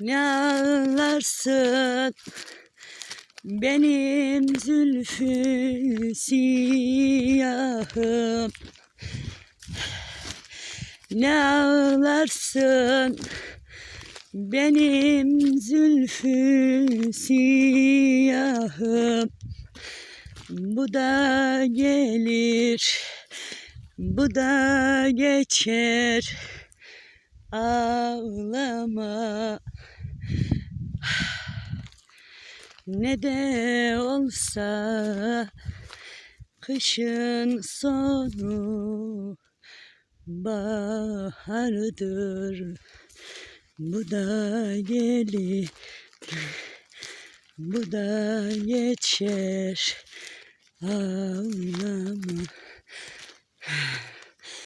Ne ağlarsın? Benim zülfü siyahım. Ne ağlarsın? Benim zülfü siyahım. Bu da gelir bu da geçer. Ağlama ne de olsa kışın sonu bahardır. Bu da gelir bu da geçer. Ağlama